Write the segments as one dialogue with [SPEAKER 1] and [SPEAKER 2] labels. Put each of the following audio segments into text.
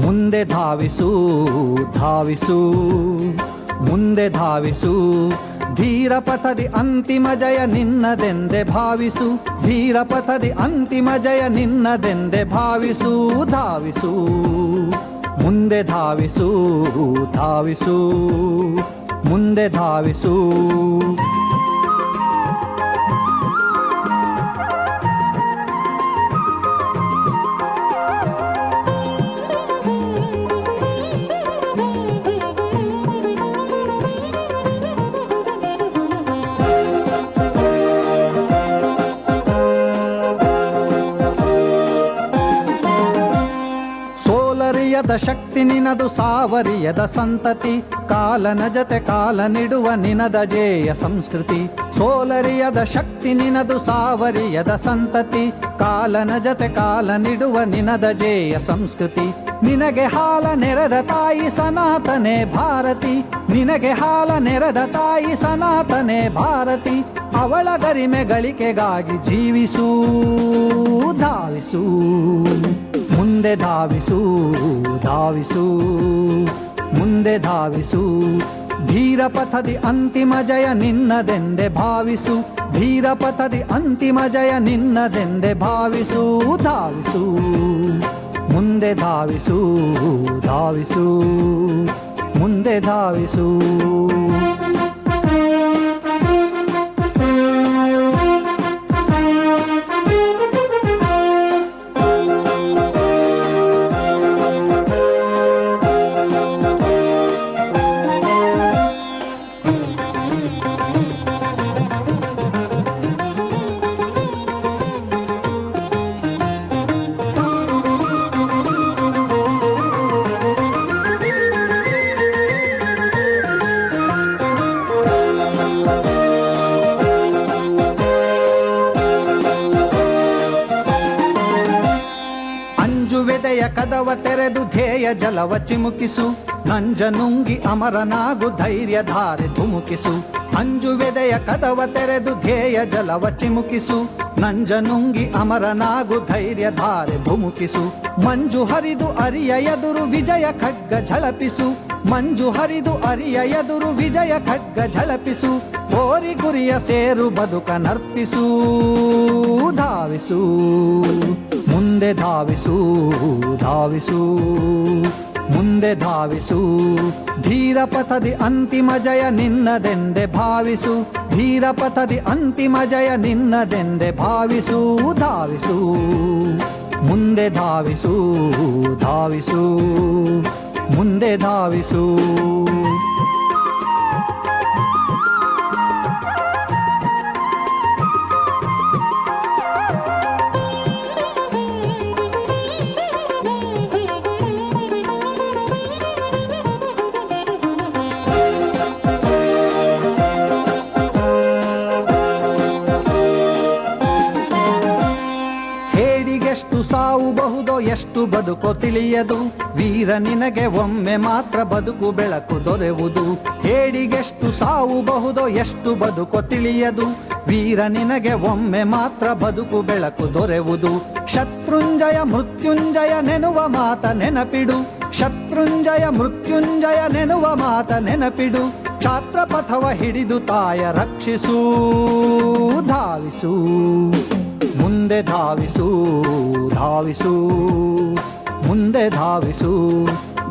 [SPEAKER 1] ಮುಂದೆ ಧಾವಿಸು ಧಾವಿಸು. ಮುಂದೆ ಧಾವಿಸು ಧೀರ ಪಥದಿ ಅಂತಿಮ ಜಯ ನಿನ್ನದೆಂದೆ ಭಾವಿಸು. ಧೀರ ಪಥದಿ ಅಂತಿಮ ಜಯ ನಿನ್ನದೆಂದೆ ಭಾವಿಸು, ಧಾವಿಸು. ಮುಂದೆ ಧಾವಿಸು ಧಾವಿಸು. ಮುಂದೆ ಧಾವಿಸು. ಸೋಲರಿಯದ ಶಕ್ತಿ ನಿನದು ಸಾವರಿಯದ ಸಂತತಿ. ಕಾಲನ ಜತೆ ಕಾಲ ನಿಡುವ ನಿನದ ಜೇಯ ಸಂಸ್ಕೃತಿ. ಸೋಲರಿಯದ ಶಕ್ತಿ ನಿನದು ಸಾವರಿಯದ ಸಂತತಿ. ಕಾಲನ ಜತೆ ಕಾಲ ನಿಡುವ ನಿನದ ಜೇಯ ಸಂಸ್ಕೃತಿ. ನಿನಗೆ ಹಾಲ ನೆರೆದ ತಾಯಿ ಸನಾತನೆ ಭಾರತಿ. ನಿನಗೆ ಹಾಲ ನೆರೆದ ತಾಯಿ ಸನಾತನೆ ಭಾರತಿ. ಅವಳ ಗರಿಮೆ ಗಳಿಕೆಗಾಗಿ ಜೀವಿಸೂ, ಧಾವಿಸೂ. ಮುಂದೆ ಧಾವಿಸು ಧಾವಿಸು. ಮುಂದೆ ಧಾವಿಸು. ಧೀರ ಪಥದಿ ಅಂತಿಮ ಜಯ ನಿನ್ನದೆಂದೆ ಭಾವಿಸು. ಧೀರ ಪಥದಿ ಅಂತಿಮ ಜಯ ನಿನ್ನದೆಂದೆ ಭಾವಿಸು, ಧಾವಿಸು. ಮುಂದೆ ಧಾವಿಸು ಧಾವಿಸು. ಮುಂದೆ ಧಾವಿಸು. ಕದವ ತೆರೆದು ಧ್ಯೇಯ ಜಲವ ಚಿಮುಕಿಸು. ನಂಜನುಂಗಿ ಅಮರನಾಗು ಧೈರ್ಯ ಧಾರೆ ಧುಮುಕಿಸು. ಅಂಜುವೆದೆಯ ಕದವ ತೆರೆದು ಧ್ಯೇಯ ಜಲವ ಚಿಮುಕಿಸು. ನಂಜನುಂಗಿ ಅಮರನಾಗು ಧೈರ್ಯ ಧಾರೆ ಧುಮುಕಿಸು. ಮಂಜು ಹರಿದು ಅರಿಯ ಎದುರು ವಿಜಯ ಖಡ್ಗ ಝಳಪಿಸು. ಮಂಜು ಹರಿದು ಅರಿಯ ಎದುರು ವಿಜಯ ಖಡ್ಗ ಝಳಪಿಸು. ಹೋರಿ ಗುರಿಯ ಸೇರು ಬದುಕ ನರ್ಪಿಸು, ಧಾವಿಸು. ಮುಂದೆ ಧಾವಿಸು ಧಾವಿಸು. ಮುಂದೆ ಧಾವಿಸು ಧೀರ ಪಥದಿ ಅಂತಿಮ ಜಯ ನಿನ್ನದೆಂದೆ ಭಾವಿಸು. ಧೀರ ಪಥದಿ ಅಂತಿಮ ಜಯ ನಿನ್ನದೆಂದೆ ಭಾವಿಸು, ಧಾವಿಸು. ಮುಂದೆ ಧಾವಿಸು ಧಾವಿಸು. ಮುಂದೆ ಧಾವಿಸು. ಎಷ್ಟು ಬದುಕೋ ತಿಳಿಯದು. ವೀರ ನಿನಗೆ ಒಮ್ಮೆ ಮಾತ್ರ ಬದುಕು ಬೆಳಕು ದೊರೆವುದು. ಹೇಡಿಗೆಷ್ಟು ಸಾವು ಬಹುದೋ ಎಷ್ಟು ಬದುಕೋ ತಿಳಿಯದು. ವೀರ ನಿನಗೆ ಒಮ್ಮೆ ಮಾತ್ರ ಬದುಕು ಬೆಳಕು ದೊರೆವುದು. ಶತ್ರುಂಜಯ ಮೃತ್ಯುಂಜಯ ನೆನುವ ಮಾತ ನೆನಪಿಡು. ಶತ್ರುಂಜಯ ಮೃತ್ಯುಂಜಯ ನೆನುವ ಮಾತ ನೆನಪಿಡು. ಕ್ಷಾತ್ರ ಪಥವ ಹಿಡಿದು ತಾಯ ರಕ್ಷಿಸೂ, ಧಾವಿಸೂ. ಮುಂದೆ ಧಾವಿಸು ಧಾವಿಸು. ಮುಂದೆ ಧಾವಿಸು.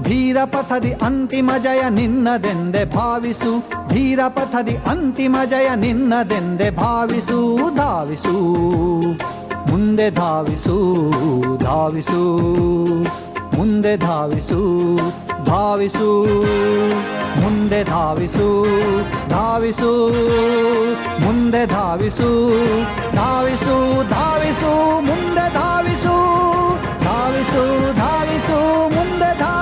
[SPEAKER 1] ಧೀರ ಪಥದಿ ಅಂತಿಮ ಜಯ ನಿನ್ನದೆಂದೆ ಭಾವಿಸು. ಧೀರ ಪಥದಿ ಅಂತಿಮ ಜಯ ನಿನ್ನದೆಂದೆ ಭಾವಿಸು, ಧಾವಿಸು. ಮುಂದೆ ಧಾವಿಸು ಧಾವಿಸು. ಮುಂದೆ ಧಾವಿಸು. ಧಾವಿಸು ಮುಂದೆ ಧಾವಿಸು ಧಾವಿಸು ಮುಂದೆ ಧಾವಿಸು ಧಾವಿಸು ಧಾವಿಸು ಮುಂದೆ ಧಾವಿಸು ಧಾವಿಸು ಧಾವಿಸು ಮುಂದೆ ಧಾವಿಸು.